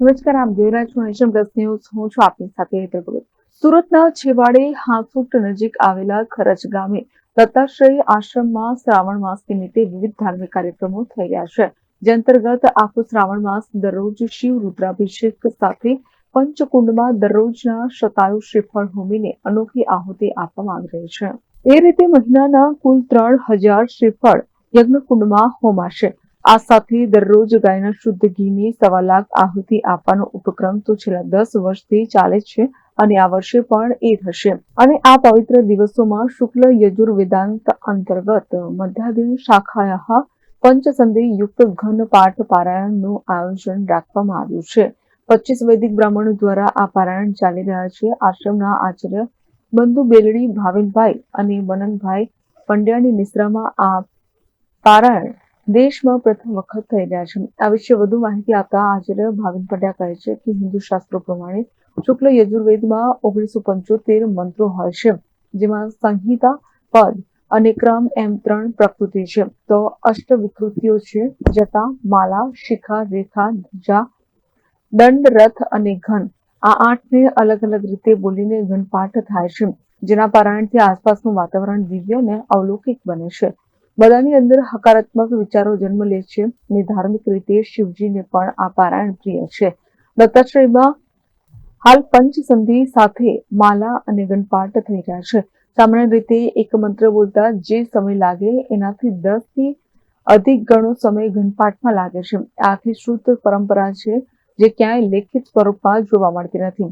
નમસ્કાર આપ જોઈ રહ્યા છો નેશન ન્યૂઝ. હું છું આપની સાથે હેતલ સુરતના છેવાડે હાંસુટ નજીક આવેલા ખરચ ગામે દત્તાશ્રય આશ્રમમાં શ્રાવણ માસ નિમિત્તે વિવિધ ધાર્મિક કાર્યક્રમો થઈ રહ્યા છે, જે અંતર્ગત આખો શ્રાવણ માસ દરરોજ શિવ રુદ્રાભિષેક સાથે પંચકુંડમાં દરરોજના શતાયુ શ્રીફળ હોમીને અનોખી આહુતિ આપવામાં આવી રહી છે. એ રીતે મહિનાના કુલ ત્રણ હજાર શ્રીફળ યજ્ઞકુંડમાં હોમાશે. આ સાથે દરરોજ ગાયના શુદ્ધ ઘીની સવા લાખ આહુતિ આપવાનો ઉપક્રમ તો છેલ્લા દસ વર્ષથી ચાલે છે અને આ વર્ષે પણ એ થશે. અને આ પવિત્ર દિવસોમાં શુક્લ યજુર્વેદાંત અંતર્ગત મધ્યાદિન શાખાયા પંચસંધિ યુક્ત ઘન પાઠ પારાયણનું આયોજન રાખવામાં આવ્યું છે. પચીસ વૈદિક બ્રાહ્મણો દ્વારા આ પારાયણ ચાલી રહ્યા છે. આશ્રમના આચાર્ય બંધુ બેલડી ભાવિનભાઈ અને મનનભાઈ પંડ્યાની નિશ્રામાં આ પારાયણ દેશમાં પ્રથમ વખત થઈ રહ્યા છે. આ વિશે વધુ માહિતી આપતા આચાર્ય ભાવિન પંડ્યા કહે છે કે હિન્દુ શાસ્ત્રો પ્રમાણે શુક્લ યજુર્વેદમાં ઓગણીસો પંચોતેર મંત્રો હોય છે, જેમાં સંહિતા, પદ અને ક્રમ એમ ત્રણ પ્રકૃતિ છે. તો અષ્ટ વિકૃતિઓ છે, જટા, માલા, શિખા, રેખા ધજા દંડ, રથ અને ઘન. આ આઠને અલગ અલગ રીતે બોલીને ઘનપાઠ થાય છે, જેના પારાયણથી આસપાસનું વાતાવરણ દિવ્ય અને અવલૌકિક બને છે. બધાની અંદર હકારાત્મક વિચારો જન્મ લે છે અને ધાર્મિક રીતે શિવજીને પણ આ પારાયણ પ્રિય છે. દત્તાશ્રયમાં હાલ પંચસંધિ સાથે માલા અને ગણપાઠ થઈ રહ્યા છે. સામાન્ય રીતે એક મંત્ર બોલતા જે સમય લાગે એનાથી દસથી અધિક ગણો સમય ગણપાઠમાં લાગે છે. આથી શુદ્ધ પરંપરા છે જે ક્યાંય લેખિત સ્વરૂપમાં જોવા મળતી નથી.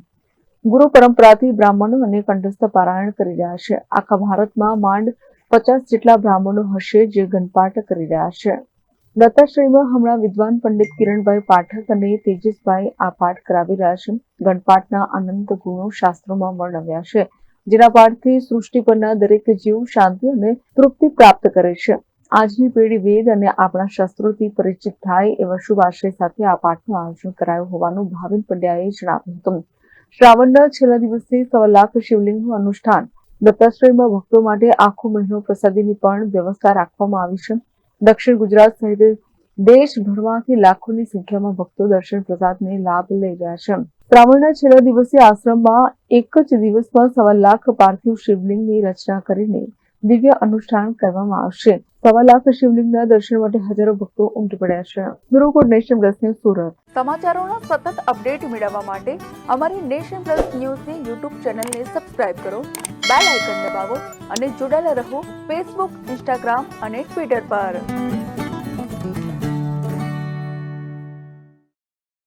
ગુરુ પરંપરાથી બ્રાહ્મણો અને કંઠસ્થ પારાયણ કરી રહ્યા છે. આખા ભારતમાં માંડ પચાસ જેટલા બ્રાહ્મણો હશે જે ગણપાઠ કરી રહ્યા છે. દત્તાશ્રયમાં હમણાં વિદ્વાન પંડિત કિરણભાઈ પાઠક અને તેજસભાઈ આ પાઠ કરાવી રહ્યા છે. ગણપાઠના અનંત ગુણો શાસ્ત્રોમાં વર્ણવ્યા છે, જેના પાઠથી સૃષ્ટિ પરના દરેક જીવ શાંતિ અને તૃપ્તિ પ્રાપ્ત કરે છે. આજની પેઢી વેદ અને આપણા શાસ્ત્રોથી પરિચિત થાય એવા શુભ આશય સાથે આ પાઠનું આયોજન કરાયું હોવાનું ભાવિન પંડ્યાએ જણાવ્યું હતું. શ્રાવણના છેલ્લા દિવસે સવા લાખ શિવલિંગનું અનુષ્ઠાન દત્તાશ્રયમાં ભક્તો માટે આખો મહિનો પ્રસાદીની પણ વ્યવસ્થા રાખવામાં આવી છે. દક્ષિણ ગુજરાત સહિત દેશભરમાંથી લાખોની સંખ્યામાં ભક્તો દર્શન પ્રસાદને લાભ લઈ રહ્યા છે. શ્રાવણના છેલ્લા દિવસે આશ્રમમાં એક જ દિવસમાં સવા લાખ પાર્થિવ શિવલિંગની રચના કરીને દિવ્ય અનુષ્ઠાન કરવામાં આવશે. સવા લાખ શિવલિંગના દર્શન માટે હજારો ભક્તો ઉમટી પડ્યા છે. Bureau nation plus news Surat. સમાચારોના સતત અપડેટ મેળવવા માટે અમારી નેશન પ્લસ ન્યૂઝની યુટ્યુબ ચેનલને સબસ્ક્રાઇબ કરો, બેલ આઇકન દબાવો અને જોડાયેલા રહો ફેસબુક, ઇન્સ્ટાગ્રામ અને ટ્વિટર પર.